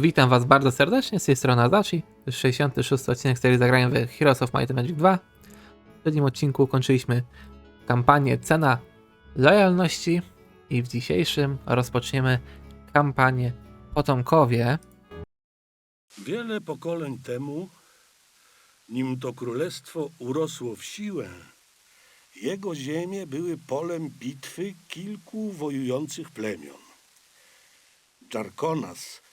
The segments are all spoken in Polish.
Witam Was bardzo serdecznie, z tej strony jest 66 odcinek serii zagrania w Heroes of Might and Magic 2. W poprzednim odcinku ukończyliśmy kampanię Cena Lojalności i w dzisiejszym rozpoczniemy kampanię Potomkowie. Wiele pokoleń temu, nim to królestwo urosło w siłę, jego ziemie były polem bitwy kilku wojujących plemion. Jarkonas,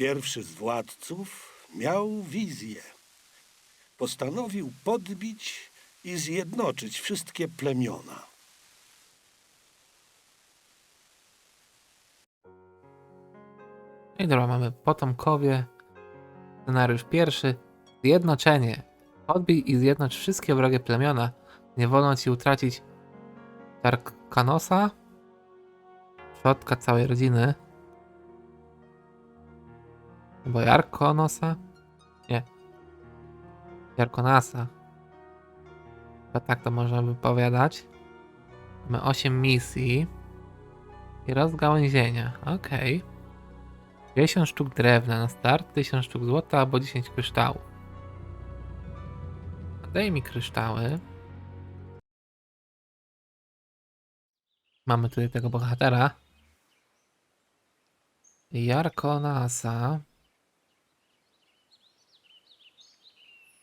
pierwszy z władców, miał wizję. Postanowił podbić i zjednoczyć wszystkie plemiona. No i dobra, mamy Potomkowie. Scenariusz pierwszy. Zjednoczenie. Odbij i zjednocz wszystkie wrogie plemiona. Nie wolno ci utracić Tarkanosa, przodka całej rodziny. Albo Jarkonosa? Nie. Jarkonasa. Chyba tak to można wypowiadać. Mamy 8 misji. I rozgałęzienia. Okej. 50 sztuk drewna na start, 1000 sztuk złota albo 10 kryształów. Daj mi kryształy. Mamy tutaj tego bohatera. Jarkonasa.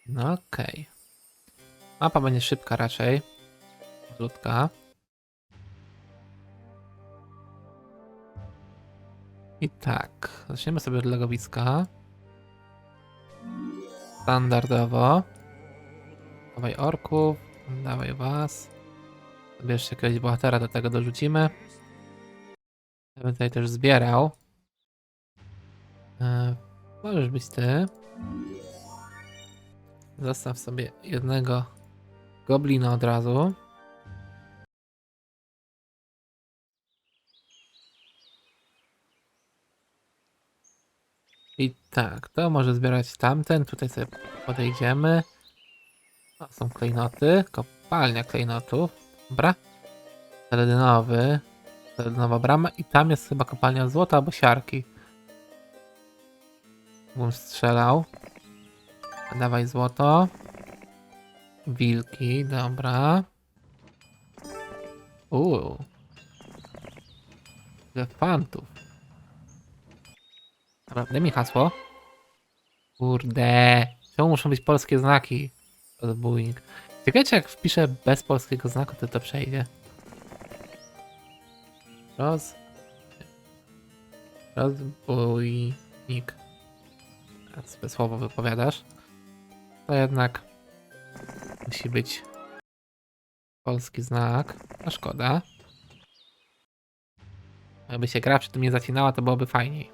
No okej. Mapa będzie szybka raczej. Krótka. I tak, zaczniemy sobie od legowiska. Standardowo. Dawaj orków, dawaj was. Sobie jeszcze jakiegoś bohatera do tego dorzucimy. Ja bym tutaj też zbierał. E, możesz być ty. Zostaw sobie jednego goblina od razu. I tak, to może zbierać tamten. Tutaj sobie podejdziemy. O, są klejnoty. Kopalnia klejnotów. Dobra. Seledynowy. Seledynowa brama. I tam jest chyba kopalnia złota albo siarki. Bym strzelał. Dawaj złoto. Wilki, dobra. Uuu. Elefantów. Dobra, daj mi hasło. Kurde. Czemu muszą być polskie znaki? Rozbójnik. Ciekawe, jak wpiszę bez polskiego znaku, to to przejdzie. Roz... Rozbójnik. Sobie słowo wypowiadasz. To jednak musi być polski znak. A szkoda. Jakby się gra przy tym nie zacinała, to byłoby fajniej.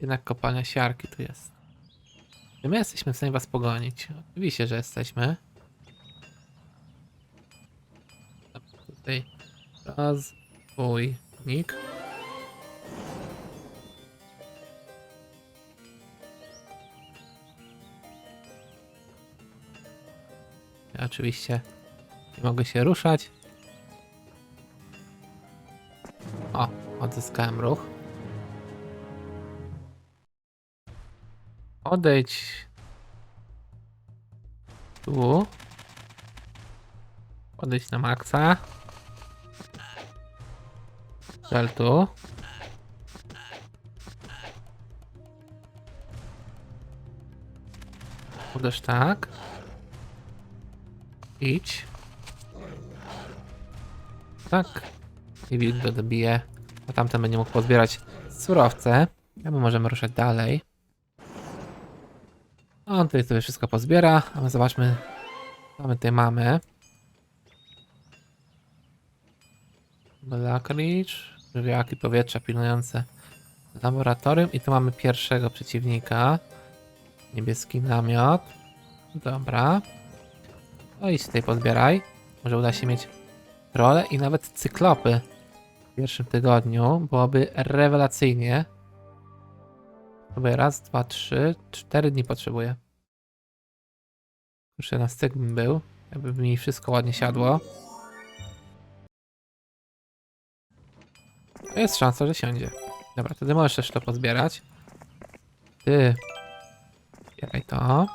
Jednak kopalnia siarki tu jest. Czy my jesteśmy w stanie was pogonić? Oczywiście, że jesteśmy. Tutaj rozbójnik. Oczywiście nie mogę się ruszać. O, odzyskałem ruch. Odejdź tu. Odejdź na maksa. Żal tu. Uderz tak. Idź. Tak. I wilk go dobije. A tamten będzie mógł pozbierać surowce. A my możemy ruszać dalej. On tutaj sobie wszystko pozbiera, a my zobaczmy, co my tutaj mamy. Black Ridge, żywiołaki powietrza pilnujące laboratorium i tu mamy pierwszego przeciwnika. Niebieski namiot. Dobra. No idź tutaj pozbieraj. Może uda się mieć rolę i nawet cyklopy w pierwszym tygodniu. Byłoby rewelacyjnie. Próbuję raz, dwa, trzy, cztery dni potrzebuję. Już na styk bym był, jakby mi wszystko ładnie siadło. Jest szansa, że siądzie. Dobra, wtedy możesz też to pozbierać. Ty. Zbieraj to.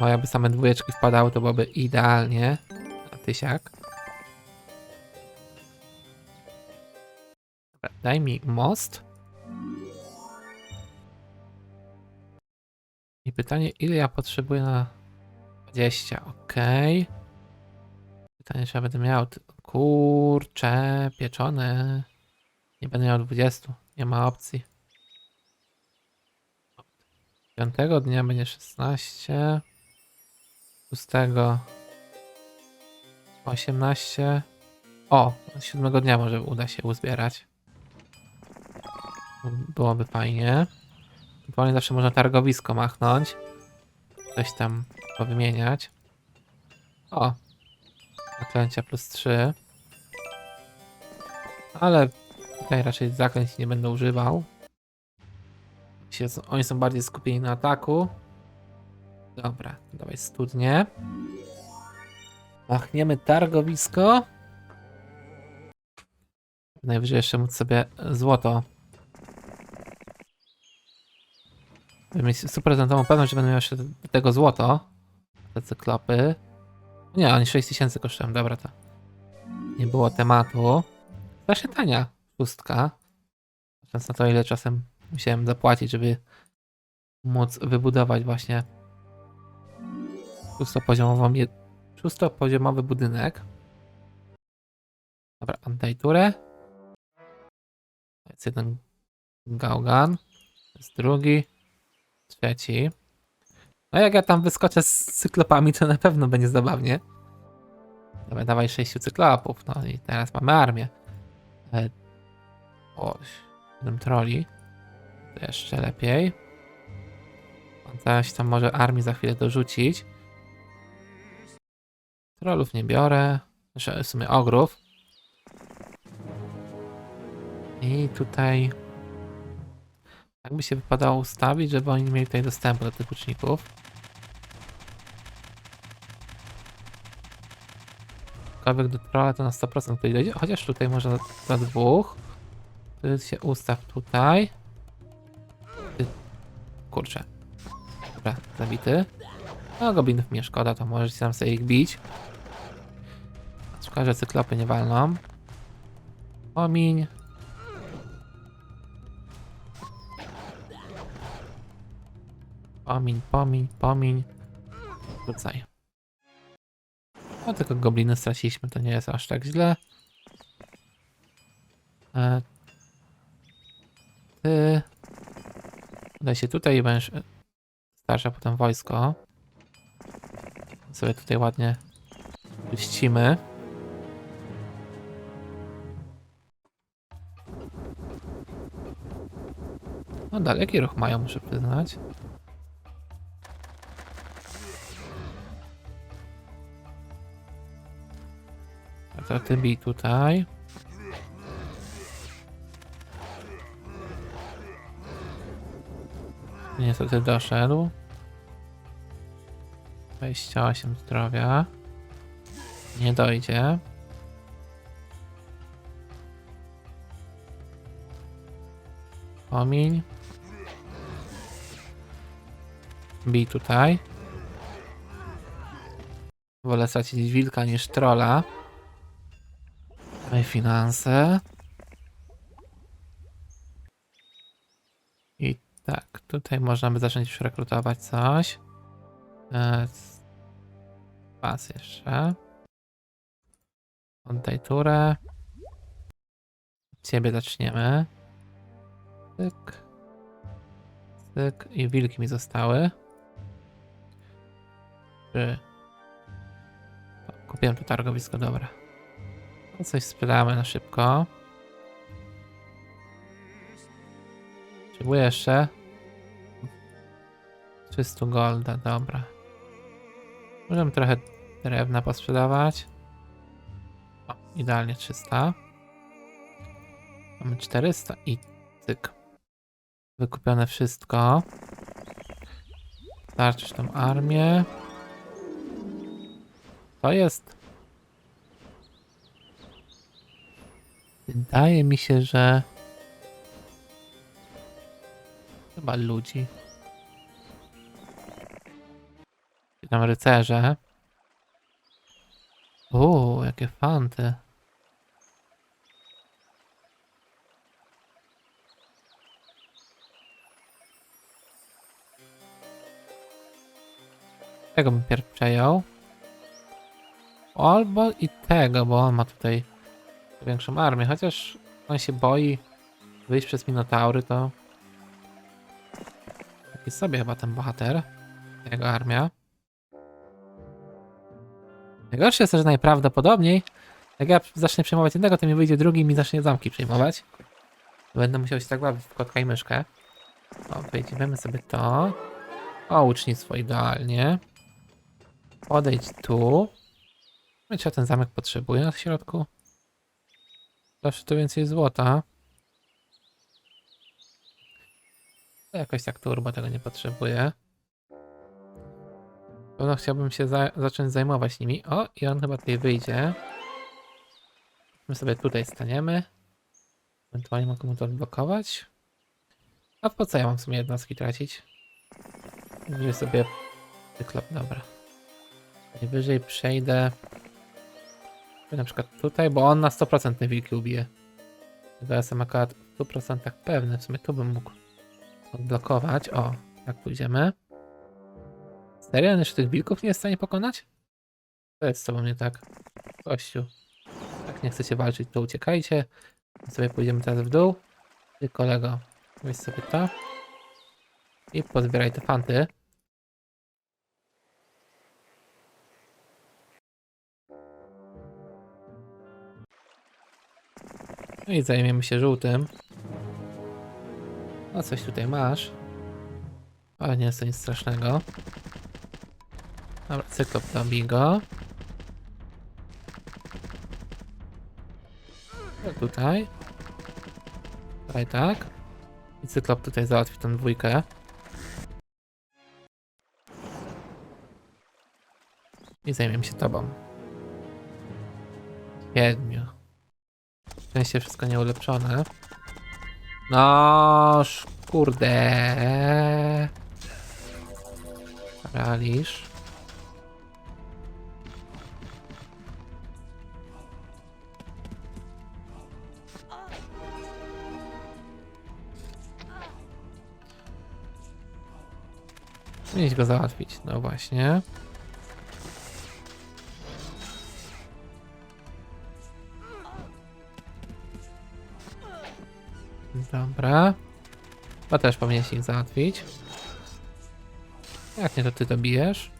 O, jakby same dwójeczki wpadały, to byłoby idealnie. A tysiak. Dobra, daj mi most. I pytanie, ile ja potrzebuję na 20? Okej. Pytanie, czy ja będę miał. Kurcze, pieczone. Nie będę miał 20. Nie ma opcji. Piątego dnia będzie 16. Szóstego 18. O, siódmego dnia może uda się uzbierać. Byłoby fajnie. Ewentualnie zawsze można targowisko machnąć. Coś tam powymieniać. O! Zaklęcia plus 3. Ale tutaj raczej zaklęć nie będę używał. Oni są bardziej skupieni na ataku. Dobra, dawaj studnie. Machniemy targowisko. Najwyżej jeszcze móc sobie złoto. Będę mieć stuprocentową pewność, że będę miał jeszcze do tego złoto. Te cyklopy. Nie, oni 6000 kosztują, dobra to. Nie było tematu. Strasznie tania pustka. Patrząc na to, ile czasem musiałem zapłacić, żeby móc wybudować właśnie szóstopoziomową, szóstopoziomowy budynek. Dobra, oddaj turę. Jest jeden gałgan. Jest drugi. Trzeci. No jak ja tam wyskoczę z cyklopami, to na pewno będzie zabawnie. Dobra, dawaj sześciu cyklopów. No i teraz mamy armię. E, O, troli. To jeszcze lepiej. On zaś tam może armii za chwilę dorzucić. Trollów nie biorę. Znaczy w sumie ogrów. I tutaj... Jak by się wypadało ustawić, żeby oni mieli tutaj dostępu do tych łuczników. Kawek do trolla to na 100% tutaj dojdzie, chociaż tutaj może za dwóch. Ty się ustaw tutaj. Ty... Kurczę. Dobra, zabity. No goblinów mnie szkoda, to możecie tam sobie ich bić. Że cyklopy nie walną. Omiń. Pomiń, pomiń, pomiń. Rzucaj. O, tylko gobliny straciliśmy, to nie jest aż tak źle. E, ty... Udaj się tutaj i będziesz e, starsza potem wojsko. Sobie tutaj ładnie czyścimy. No daleki ruch mają, muszę przyznać. A to ty bij tutaj. Niestety doszedł. 28 zdrowia. Nie dojdzie. Pomiń. Bij tutaj. Wolę stracić wilka niż trolla. Daj finanse. I tak, tutaj można by zacząć już rekrutować coś. E, c- Pas jeszcze. Oddaj turę. Ciebie zaczniemy. Tyk. Tyk. I wilki mi zostały. Trzy. O, Kupiłem tu targowisko, dobra. To coś sprzedamy na szybko. Potrzebuję jeszcze 300 golda, dobra. Możemy trochę drewna posprzedawać. O, idealnie 300. Mamy 400 i cyk. Wykupione wszystko. Starczysz tą armię. To jest Wydaje mi się, że... Chyba ludzi. Tam rycerze. Uuu, jakie fanty. Tego bym pierw przejął. Albo i tego, bo on ma tutaj większą armię, chociaż on się boi wyjść przez Minotaury, to taki sobie chyba ten bohater, jego armia. Najgorsze jest to, że najprawdopodobniej jak ja zacznę przejmować jednego, to mi wyjdzie drugi i mi zacznie zamki przejmować. Będę musiał się tak bawić w kotka i myszkę. O, wejdziemy sobie to. O, ucznictwo idealnie. Podejdź tu. Wiecie, ten zamek potrzebuje na środku. Zawsze to więcej złota. To jakoś tak turbo tego nie potrzebuje. Pewno chciałbym się za zacząć zajmować nimi. O, i on chyba tutaj wyjdzie. My sobie tutaj staniemy. Ewentualnie mogę mu to odblokować. A po co ja mam w sumie jednostki tracić? Wyżej sobie cyklop, dobra. Najwyżej przejdę na przykład tutaj, bo on na 100% te wilki ubije. Tego jestem akurat w 100% pewny. W sumie tu bym mógł odblokować. O, jak pójdziemy. Serio? On jeszcze tych wilków nie jest w stanie pokonać? To jest z tobą nie tak. Kościół. Jak nie chcecie walczyć, to uciekajcie. My sobie pójdziemy teraz w dół. Ty kolego, weź sobie to. I pozbieraj te fanty. No i zajmiemy się żółtym. No coś tutaj masz. Ale nie jest to nic strasznego. Dobra, cyklop dobij go. No tutaj. Tutaj tak. I cyklop tutaj załatwi tą dwójkę. I zajmiemy się tobą. Siedmiu. Szczęście wszystko nieulepszone. No, kurde. Paraliż. Mieć go załatwić, no właśnie. Dobra. To też powinieneś ich załatwić. Jak nie, to ty dobijesz.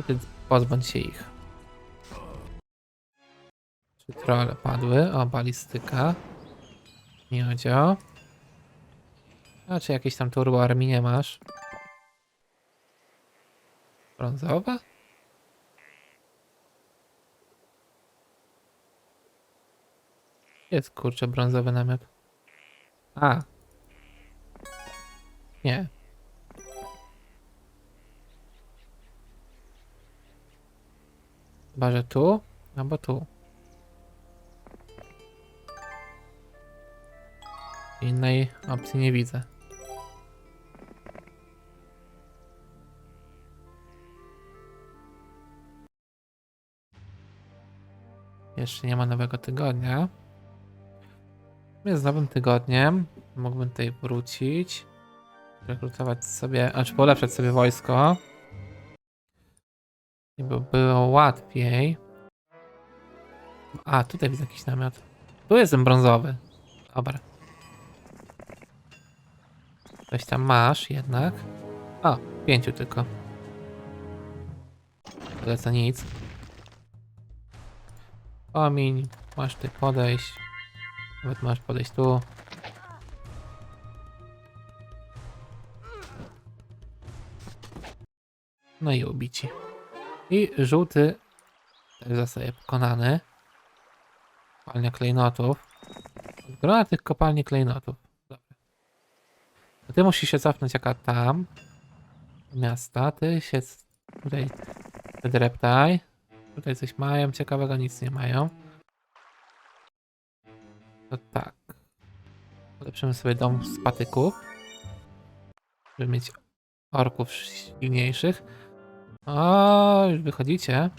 I ty pozbądź się ich. Trzy trolle padły. O, balistyka. Miodzio. A czy jakieś tam turbo armii nie masz? Brązowa? Jest kurczę brązowy namiot. A. Nie. Chyba, że tu? Albo tu. Innej opcji nie widzę. Jeszcze nie ma nowego tygodnia. Z nowym tygodniem mógłbym tutaj wrócić. Rekrutować sobie, znaczy polepszać sobie wojsko. I by było łatwiej. A, tutaj widzę jakiś namiot. Tu jest ten brązowy. Dobra. Coś tam masz jednak. O, pięciu tylko. Ale co nic. Pomiń, masz tutaj podejść. Nawet masz podejść tu. No i ubici. I żółty też zostaje pokonany. Kopalnia klejnotów. Grona tych kopalni klejnotów. Dobra. Ty musisz się cofnąć jaka tam. Miasta. Ty się tutaj wydreptaj. Tutaj coś mają ciekawego, nic nie mają. To tak. Ulepszymy sobie dom z patyków. Żeby mieć orków silniejszych. O, już wychodzicie.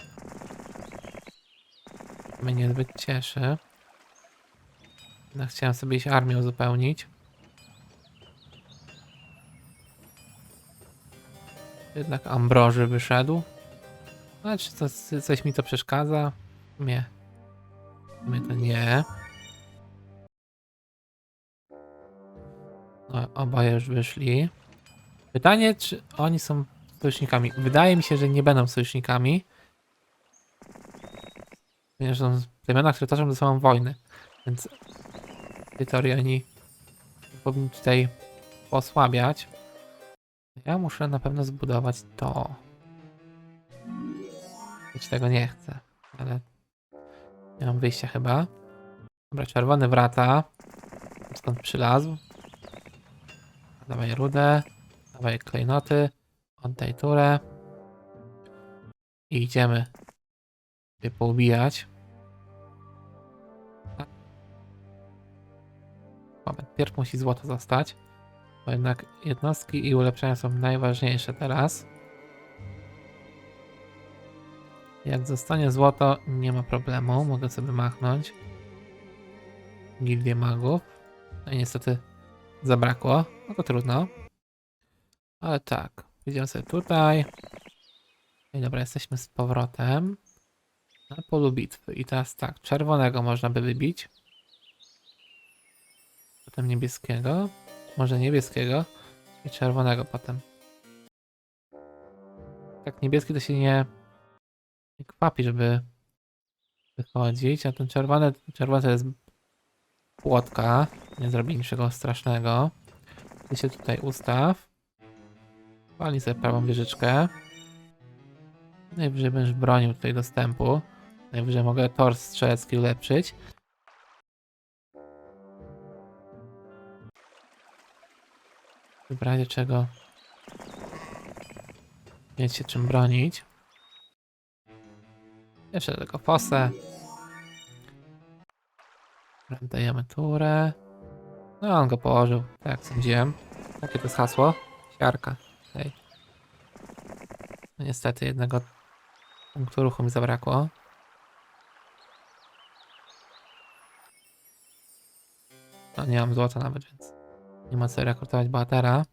Mnie niezbyt cieszy. Jednak chciałem sobie iść armię uzupełnić. Jednak Ambroży wyszedł. Ale czy coś mi to przeszkadza? Nie. Mnie to nie. Oboje już wyszli. Pytanie, czy oni są sojusznikami. Wydaje mi się, że nie będą sojusznikami. Ponieważ są plemiona, które toczą ze sobą wojny. Więc w teorii oni powinni tutaj posłabiać. Ja muszę na pewno zbudować to. Choć tego nie chcę, ale nie mam wyjścia chyba. Dobra, czerwony wraca. Skąd przylazł? Dawaj rudę, dawaj klejnoty, oddaj turę. I idziemy je poubijać. Moment, pierw musi złoto zostać. Bo jednak jednostki i ulepszenia są najważniejsze teraz. Jak zostanie złoto, nie ma problemu. Mogę sobie machnąć. Gildię magów. No i niestety zabrakło. No to trudno. Ale tak. Idziemy sobie tutaj. I dobra, jesteśmy z powrotem. Na polu bitwy. I teraz tak. Czerwonego można by wybić. Potem niebieskiego. Może niebieskiego. I czerwonego potem. Tak, niebieski to się nie, nie kwapi, żeby wychodzić. A ten czerwony, czerwony to jest płotka. Nie zrobi niczego strasznego. Ty się tutaj ustaw. Wali sobie prawą wieżyczkę. Najwyżej będziesz bronił tutaj dostępu. Najwyżej mogę tor strzelecki ulepszyć. W razie czego mieć się czym bronić. Jeszcze tego fosę. Dajemy turę. No on go położył, tak jak sądziłem. Jakie to jest hasło? Siarka. Hej. No niestety jednego punktu ruchu mi zabrakło. No nie mam złota nawet, więc nie ma co rekrutować bohatera.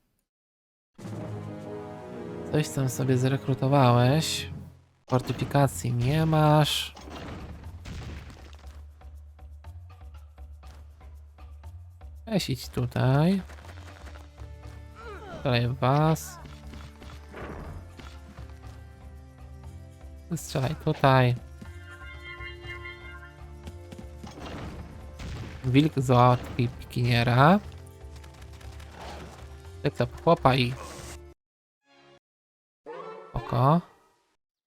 Coś tam sobie zrekrutowałeś. Fortyfikacji nie masz. Weź tutaj. Strzelaj was. Strzelaj tutaj. Wilk załatwi pikiniera. Po chłopa i... Oko.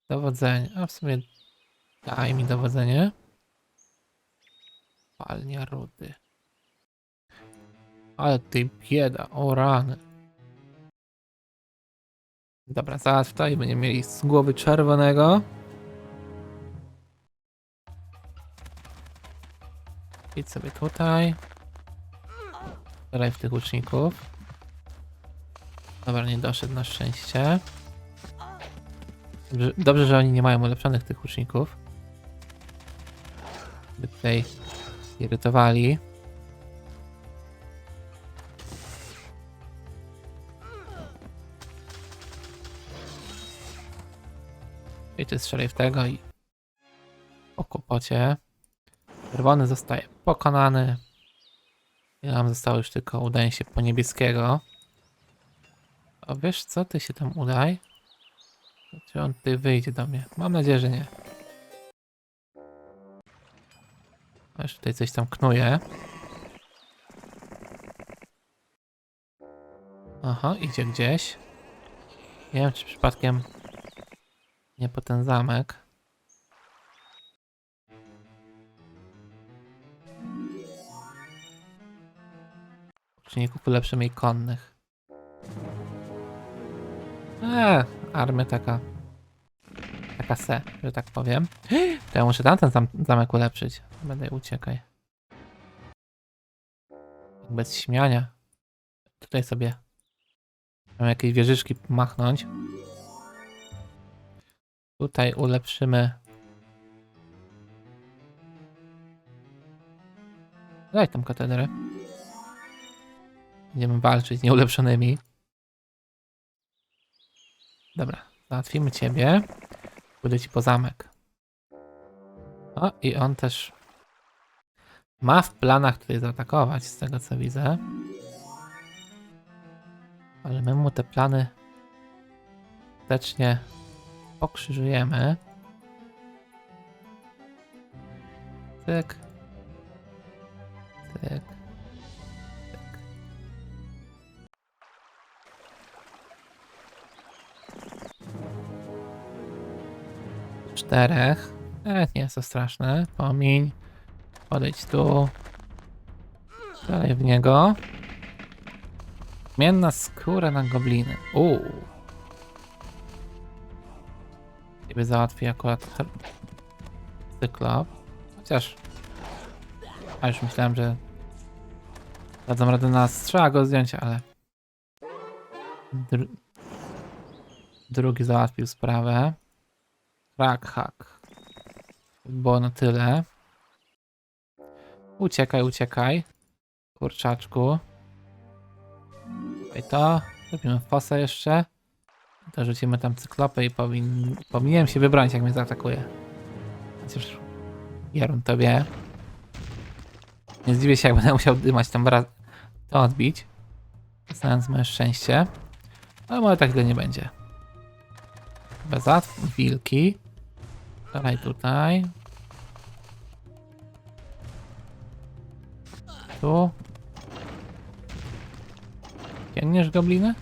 Dowodzenie. A w sumie daj mi dowodzenie. Palnia rudy. Ale ty bieda, o rany. Dobra, zaraz tutaj będziemy mieli z głowy czerwonego. Idź sobie tutaj. Strzelaj w tych łuczników. Dobra, nie doszedł na szczęście. Dobrze, dobrze, że oni nie mają ulepszonych tych łuczników. By tutaj irytowali. Ty strzelaj w tego i po kłopocie. Czerwony zostaje pokonany. I nam zostało już tylko udanie się po niebieskiego. A wiesz co, ty się tam udaj. Czy on tutaj wyjdzie do mnie? Mam nadzieję, że nie. A już tutaj coś tam knuje. Aha, idzie gdzieś. Nie wiem, czy przypadkiem nie po ten zamek. Uczników ulepszymy i konnych. Eee, armia taka. Taka se, że tak powiem. To ja muszę tamten zam zamek ulepszyć. Będę uciekaj. Bez śmiania. Tutaj sobie mam jakieś wieżyczki machnąć. Tutaj ulepszymy. Daj tam katedrę. Będziemy walczyć z nieulepszonymi. Dobra, załatwimy ciebie. Pójdę ci po zamek. O, i on też ma w planach tutaj zaatakować, z tego co widzę. Ale my mu te plany skutecznie pokrzyżujemy. Tyk. Tyk. Czterech. E, nie jest to straszne. Pomiń. Podejdź tu. Dalej w niego. Mienna skóra na gobliny. Uuu. Ciebie załatwi akurat cyklop. Chociaż... A już myślałem, że... Dadzą radę na nas. Trzeba go zdjąć, ale... Dru... Drugi załatwił sprawę. Krak, hak. Było na tyle. Uciekaj, uciekaj. Kurczaczku. I to. Robimy fosę jeszcze. Dorzucimy tam cyklopy i powin... powinienem się wybronić, jak mnie zaatakuje. Chociaż Jarun tobie. Nie zdziwię się, jak będę musiał dymać tam raz. To odbić. Znając moje szczęście. Ale może tak źle nie będzie. Bezat, wilki. Dalej tutaj. Tu. Ciemniesz gobliny?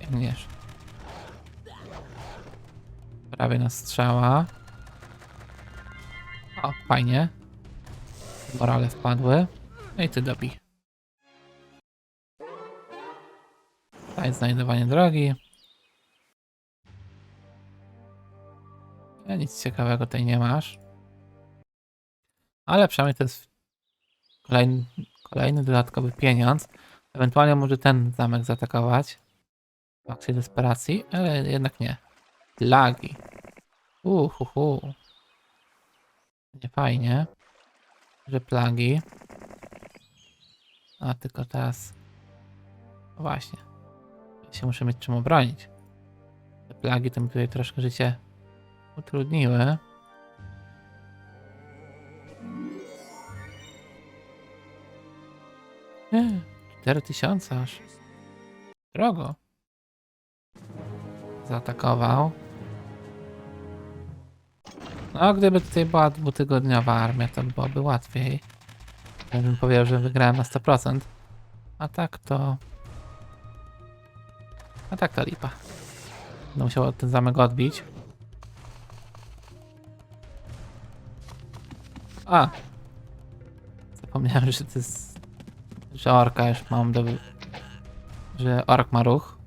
Ciemniesz. Prawie na strzała. O, fajnie. Morale wpadły. No i ty dobij. Tutaj znajdowanie drogi. Ja nic ciekawego tutaj nie masz. Ale przynajmniej to jest kolejny, kolejny dodatkowy pieniądz. Ewentualnie może ten zamek zaatakować. W akcji desperacji, ale jednak nie. Lagi. Uhuhu. Nie fajnie. Że plagi. A tylko teraz. No właśnie. Ja się muszę mieć czym obronić. Te plagi to mi tutaj troszkę życie utrudniły. Nie, 4000 aż. Drogo. Zaatakował. No, gdyby tutaj była dwutygodniowa armia, to byłoby łatwiej. Ja bym powiedział, że wygrałem na 100%. A tak to... A tak to lipa. Będę musiał ten zamek odbić. A! Zapomniałem, że to jest... Że orka już mam do... Że ork ma ruch.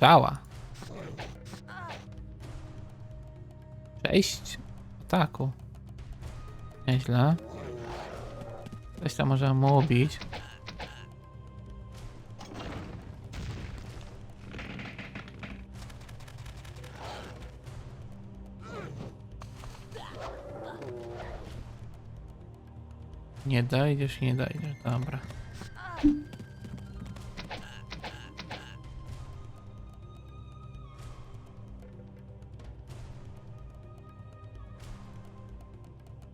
Strzała. Sześć ataku. Nieźle. Coś tam możemy mu ubić. Nie dojdziesz, nie dojdziesz. Dobra.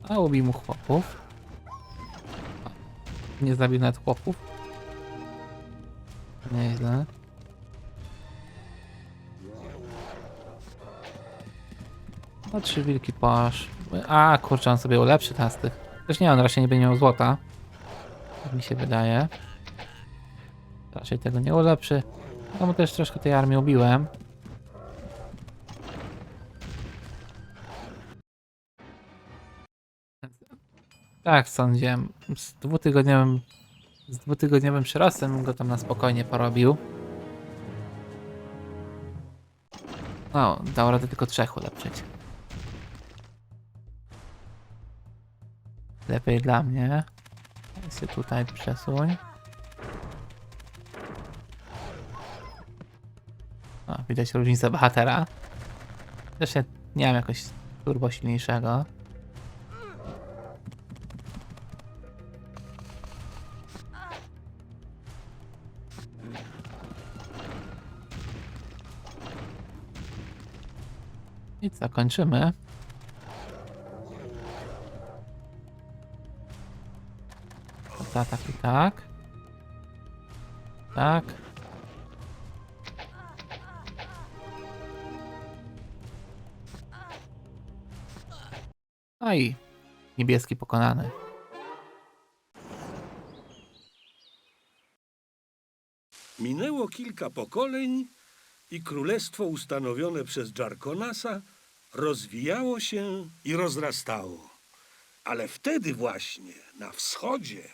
A ubij mu chłopów. Nie zabił nawet chłopów. Nieźle. No trzy wilki posz. A kurczę, on sobie ulepszy teraz tych. Też nie, on raczej nie będzie miał złota. Tak mi się wydaje. Raczej tego nie ulepszy. No bo też troszkę tej armii ubiłem. Tak, sądziłem. Z dwutygodniowym, z dwutygodniowym przyrostem go tam na spokojnie porobił. No, dał radę tylko trzech ulepszyć. Lepiej dla mnie. Się tutaj przesuń. O, widać różnicę bohatera. Zresztą nie mam jakoś turbo silniejszego. I co, kończymy. To tak i tak. Tak. No i niebieski pokonany. Minęło kilka pokoleń i królestwo ustanowione przez Jarkonasa rozwijało się i rozrastało. Ale wtedy właśnie na wschodzie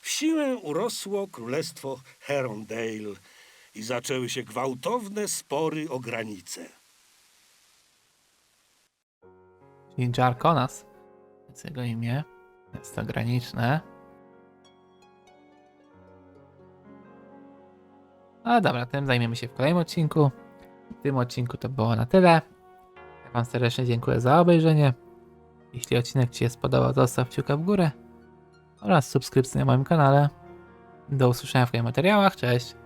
w siłę urosło królestwo Herondale i zaczęły się gwałtowne spory o granice. Czyli Jarkonas. Jest jego imię. Jest to graniczne. No dobra, tym zajmiemy się w kolejnym odcinku. W tym odcinku to było na tyle. Wam serdecznie dziękuję za obejrzenie. Jeśli odcinek Ci się spodobał, zostaw kciuka w górę oraz subskrypcję na moim kanale. Do usłyszenia w kolejnych materiałach. Cześć!